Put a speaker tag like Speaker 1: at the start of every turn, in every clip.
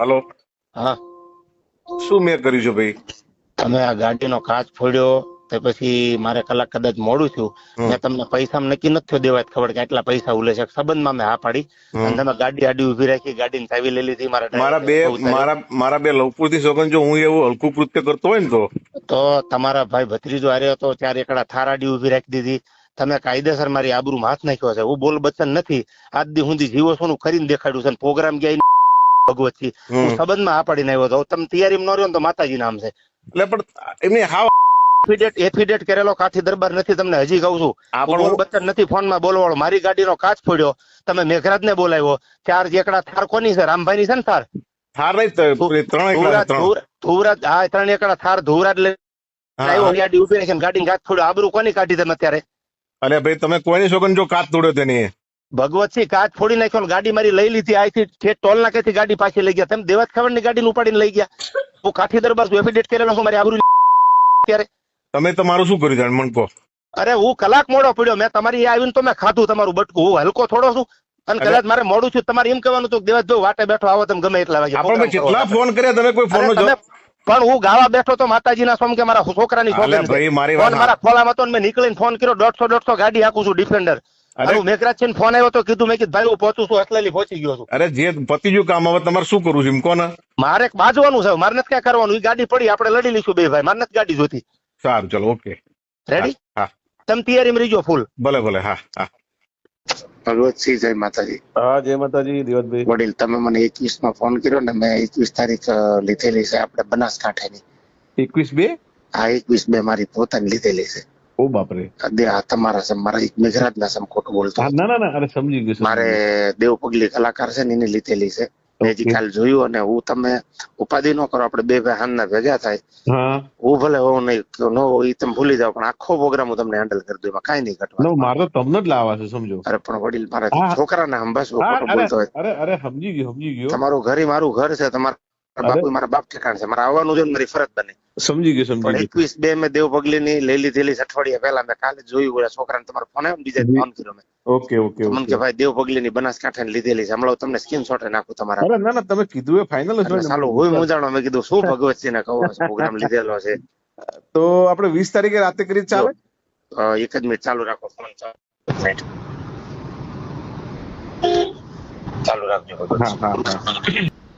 Speaker 1: Hello.
Speaker 2: હા.
Speaker 1: શું મેં કર્યું છે ભાઈ?
Speaker 2: તમે આ ગાડીનો કાચ ફોડ્યો તે પછી મારે કલાક કદાચ મોડું
Speaker 1: છું
Speaker 2: મેં તમને પૈસા નક્કી નથી દેવા ખબર કે આટલા પૈસા ઉલે છે. સંબંધમાં મેં હા પાડી. અને તમે ગાડી આડી ઊભી રાખી ગાડી ચાવી લઈ લીધી મારા
Speaker 1: મારા બે. મારા મારા બે લવપુરથી સોગન જો હું એવું હલકું કૃત્ય કરતો હોય ને તો?
Speaker 2: તો તમારા ભાઈ ભત્રીજો આર્યો હતો ચાર એકડા થાર આડી ઊભી રાખી દીધી. તમે કાયદેસર મારી આબરૂમાં હાથ નાખ્યો છે. હું બોલ બચન નથી. આજ દી હું જીવો છું કરીને દેખાડ્યું છે. પ્રોગ્રામ ગયા ભગવતથી. હું સંબંધમાં આ પાડીને આવ્યો હતો. તમે તૈયારી ન રહ્યો તો માતાજી નામ છે.
Speaker 1: એટલે પણ એમની હાવ
Speaker 2: એફિડેટ એફિડેટ કરેલો કાથી દરબાર નથી તમને હજી કહું છું.
Speaker 1: પણ
Speaker 2: બચ્ચન નથી ફોનમાં બોલવાળો. મારી ગાડીનો કાચ ફોડ્યો. તમે મેઘરાજ ને બોલાવ્યો. ચાર એકડા થાર કોની છે? રામભાઈ ની છે ને થાર?
Speaker 1: થાર નહીં
Speaker 2: ધુવરાજ હા ત્રણ એકડા થાર ધુવરાજ લઈ આવ્યો. ગાડી ઊભી રાખીને ગાડીને કાચ ફોડ્યો. આબરૂ કોની કાઢી તમે અત્યારે?
Speaker 1: અરે ભાઈ તમે કોઈની સોગન જો કાચ તોડ્યો તેની
Speaker 2: ભગવતસિંહ કાચ ફોડી નાખ્યો ગાડી મારી લઈ લીધી. આથી ઠેઠ ટોલ નાકેથી ગાડી પાછી લઈ ગયા. તમે દેવત ખબરની ગાડી ઉપાડીને લઈ ગયા. હું કાઠી દરબાર એફિડેટ કરેલો છું મારી આબરૂ ત્યારે
Speaker 1: તમે તમારું શું કર્યું જાણ? મને કહો.
Speaker 2: અરે હું કલાક મોડો પડ્યો. મેં તમારી આવીને તો મેં ખાધું તમારું બટકું. હું હલકો થોડો છું. અને કદાચ મારે મોડું છું તમારે એમ કહેવાનું હતું કે દેવાજ વાટે બેઠો આવો તમે ગમે એટલા વાગે.
Speaker 1: આપણે કેટલા ફોન કર્યા? તમે કોઈ ફોન નો
Speaker 2: પણ હું ગાવા બેઠો તો માતાજીના સોમ કે મારા છોકરાની
Speaker 1: અલે
Speaker 2: સોગંદ છે.
Speaker 1: ભાઈ મારી
Speaker 2: ખોલામાં તો ને મેં નીકળીને ફોન કર્યો. દોઢસો દોઢસો ગાડી હાકું છું ડિફેન્ડર
Speaker 1: અરે-
Speaker 2: અરે મેઘરાજ છે ફોન આવ્યો તો કીધું મેં કીધું ભાઈ હું પહોંચું છું અસલેલી પહોંચી ગયો છું.
Speaker 1: અરે જે પતી ગયું કામ હવે તમારે શું કરવું છે એમ કોને?
Speaker 2: મારે બાજવાનું છે મારે નથી ક્યાં કરવાનું ગાડી પડી આપણે લડી લઈશું બે ભાઈ મારે નથી ગાડી જોતી
Speaker 1: સારું ચલો ઓકે.
Speaker 2: રેડી
Speaker 1: હા
Speaker 2: તમે તૈયારીમાં રહીજો ફૂલ
Speaker 1: ભલે ભલે હા હા.
Speaker 2: ભગવતસિંહ જય માતાજી.
Speaker 1: હા જય માતાજી દિવતભાઈ
Speaker 2: વડીલ તમે મને એકવીસમાં ફોન કર્યો ને મેં એકવીસ તારીખ લીધેલી છે આપણે બનાસકાંઠાની.
Speaker 1: એકવીસ બે?
Speaker 2: હા એકવીસ બે મારી પોતાની લીધેલી છે.
Speaker 1: ઓ બાપરે.
Speaker 2: દે આ તમારા સમ મારા એક મેઘરાજ ના સમ ખોટું બોલતો
Speaker 1: ના ના ના અરે સમજી ગયો
Speaker 2: મારે દેવ પગલી કલાકાર છે ને એની લીધેલી છે. મેં હજી કાલ જોયું અને હું તમે ઉપાધિ નો કરો આપણે બે ભાઈ હાનના ભેગા થાય.
Speaker 1: હું.
Speaker 2: ભલે હોઉં નહીં તો ન હોઉં તમે ભૂલી જાઓ પણ આખો પ્રોગ્રામ હું તમને હેન્ડલ કરી દઉં એમાં કઈ નહીં ઘટવા
Speaker 1: મારે તો તમને જ લાવવા છે સમજો.
Speaker 2: અરે પણ વડીલ મારા
Speaker 1: છોકરા
Speaker 2: છોકરાને હંભાસવો
Speaker 1: હા,
Speaker 2: બોલતો હોય.
Speaker 1: અરે અરે સમજી ગયો સમજી ગયો.
Speaker 2: તમારું ઘર ઈ મારું ઘર છે તમારા બાપુ મારા બાપ ઠેકાણ છે. મારે આવવાનું છે મારી ફરજ બને.
Speaker 1: સમજી ગયો સમજી ગયો.
Speaker 2: એકવીસ બે મેં દેવ પગલી ની લઈ લીધેલી અઠવાડિયા પહેલા. મેં કાલે જોયું ઓલા છોકરાને તમારો ફોન આવ્યો બીજા ફોન કર્યો મેં.
Speaker 1: ઓકે ઓકે
Speaker 2: મને કે ભાઈ દેવ પગલી ની બનાસકાંઠા ને લીધેલી છે. હમણાં તમને સ્કીન શોટ નાખું તમારા.
Speaker 1: અરે ના ના તમે કીધું એ ફાઇનલ જ
Speaker 2: ચાલો
Speaker 1: હોય
Speaker 2: હું જાણો મેં કીધું શું ભગવતસિંહ ને કહો પ્રોગ્રામ લીધેલો છે.
Speaker 1: તો આપણે વીસ તારીખે રાતે કરી ચાલે?
Speaker 2: એક જ મિનિટ ચાલુ રાખો ફોન ચાલુ. રાખજો
Speaker 1: હા હા.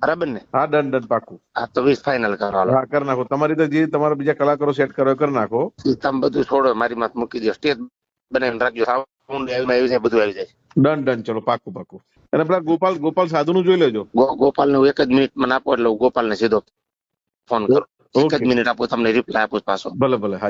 Speaker 2: બરાબર ને
Speaker 1: હા ડન ડન પાકું.
Speaker 2: હા તો વીસ ફાઇનલ કરો
Speaker 1: હા કરી નાખો. તમારી તો જે તમારા બીજા કલાકારો સેટ કરો એ કરી નાખો.
Speaker 2: તમે બધું છોડો મારી માથે મૂકી દો સ્ટેજ બનાવીને રાખજો. સાઉન્ડ આવી જાય બધું આવી જાય.
Speaker 1: ડન ડન ચલો પાકું પાકું. અને પેલા ગોપાલ ગોપાલ સાધુ નું જોઈ લેજો.
Speaker 2: ગોપાલનું એક જ મિનિટ મને આપો એટલે ગોપાલ ને સીધો ફોન કરો. એક જ મિનિટ આપો તમને રિપ્લાય આપું પાછો.
Speaker 1: ભલે ભલે હા.